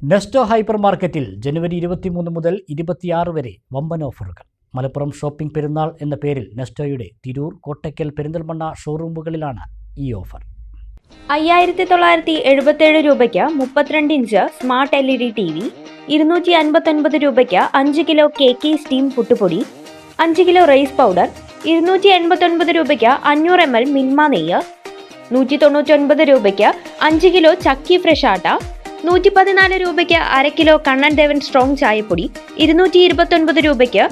Nesto hyper മാർക്കറ്റിൽ ജനുവരി ഇരുപത്തിമൂന്ന് മുതൽ ഇരുപത്തിയാറ് വരെ വമ്പൻ ഓഫറുകൾ. മലപ്പുറം ഷോപ്പിംഗ് പെരുന്നാൾ എന്ന പേരിൽ നെസ്റ്റോയുടെ തിരൂർ കോട്ടയ്ക്കൽ പെരിന്തൽമണ്ണ ഷോറൂമുകളിലാണ് ഈ ഓഫർ. അയ്യായിരത്തി തൊള്ളായിരത്തി എഴുപത്തേഴ് രൂപയ്ക്ക് മുപ്പത്തിരണ്ട് inch smart L E D T V ഇരുന്നൂറ്റി അൻപത്തൊൻപത് രൂപയ്ക്ക് അഞ്ച് കിലോ കേക്കി സ്റ്റീം പുട്ടുപൊടി അഞ്ച് കിലോ റൈസ് പൗഡർ ഇരുന്നൂറ്റി എൺപത്തൊൻപത് രൂപയ്ക്ക് അഞ്ഞൂറ് എം എൽ മിൽമ നെയ്യ് നൂറ്റി തൊണ്ണൂറ്റൊൻപത് രൂപയ്ക്ക് അഞ്ച് കിലോ ചക്കി ഫ്രഷ് ആട്ട നൂറ്റി പതിനാല് രൂപയ്ക്ക് അര കിലോ കണ്ണൻ ദേവൻ സ്ട്രോങ് ചായപ്പൊടി ഇരുന്നൂറ്റി ഇരുപത്തൊൻപത് രൂപയ്ക്ക്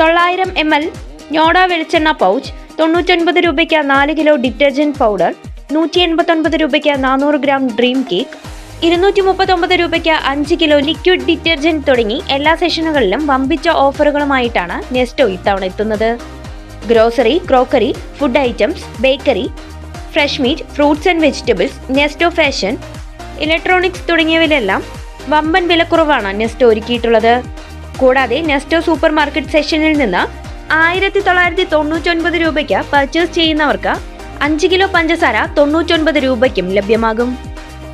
തൊള്ളായിരം എം എൽ ഞോട വെളിച്ചെണ്ണ പൗച്ച് തൊണ്ണൂറ്റൊൻപത് രൂപയ്ക്ക് നാല് കിലോ ഡിറ്റർജന്റ് പൗഡർ നൂറ്റി എൺപത്തൊൻപത് രൂപയ്ക്ക് നാനൂറ് ഗ്രാം ഡ്രീം കേക്ക് ഇരുന്നൂറ്റി മുപ്പത്തൊമ്പത് രൂപയ്ക്ക് അഞ്ച് കിലോ ലിക്വിഡ് ഡിറ്റർജന്റ് തുടങ്ങി എല്ലാ സെഷനുകളിലും വമ്പിച്ച ഓഫറുകളുമായിട്ടാണ് നെസ്റ്റോ ഇത്തവണ എത്തുന്നത്. Grocery crockery food items bakery fresh meat fruits and vegetables Nesto fashion electronics തുടങ്ങിയവയിലെല്ലാം വമ്പൻ വിലക്കുറവാണ് നെസ്റ്റോ ഒരുക്കിയിട്ടുള്ളത്. കൂടാതെ നെസ്റ്റോ സൂപ്പർ മാർക്കറ്റ് സെഷനിൽ നിന്ന് ആയിരത്തി തൊള്ളായിരത്തി തൊണ്ണൂറ്റൊൻപത് രൂപയ്ക്ക് പർച്ചേസ് ചെയ്യുന്നവർക്ക് അഞ്ച് കിലോ പഞ്ചസാര തൊണ്ണൂറ്റൊൻപത് രൂപയ്ക്കും ലഭ്യമാകും.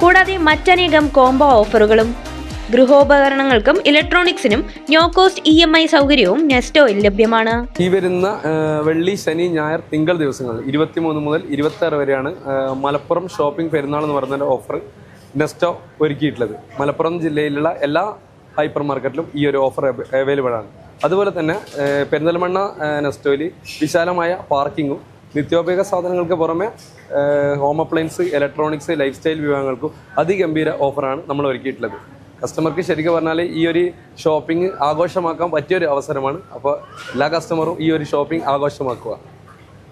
കൂടാതെ മറ്റനേകം കോംബോ ഓഫറുകളും ഗൃഹോപകരണങ്ങൾക്കും ഇലക്ട്രോണിക്സിനും no cost E M I സൗകര്യവും നെസ്റ്റോയിൽ ലഭ്യമാണ്. ഈ വരുന്ന വെള്ളി ശനി ഞായർ തിങ്കൾ ദിവസങ്ങൾ ഇരുപത്തിമൂന്ന് മുതൽ ഇരുപത്തി വരെയാണ് മലപ്പുറം ഷോപ്പിംഗ് പെരുന്നാൾ എന്ന് പറയുന്ന ഓഫർ നെസ്റ്റോ ഒരുക്കിയിട്ടുള്ളത്. മലപ്പുറം ജില്ലയിലുള്ള എല്ലാ ഹൈപ്പർ മാർക്കറ്റിലും ഈ ഒരു ഓഫർ അവൈലബിൾ ആണ്. അതുപോലെ തന്നെ പെരിന്തൽമണ്ണ നെസ്റ്റോയിൽ വിശാലമായ പാർക്കിങ്ങും നിത്യോപയോഗ സാധനങ്ങൾക്ക് പുറമെ home appliance electronics lifestyle വിഭാഗങ്ങൾക്കും അതിഗംഭീര ഓഫറാണ് നമ്മൾ ഒരുക്കിയിട്ടുള്ളത്. കസ്റ്റമർക്ക് ശരിക്കും പറഞ്ഞാൽ ഈ ഒരു ഷോപ്പിംഗ് ആഘോഷമാക്കാൻ പറ്റിയൊരു അവസരമാണ്. അപ്പോൾ എല്ലാ കസ്റ്റമറും ഈ ഒരു ഷോപ്പിംഗ് ആഘോഷമാക്കുക.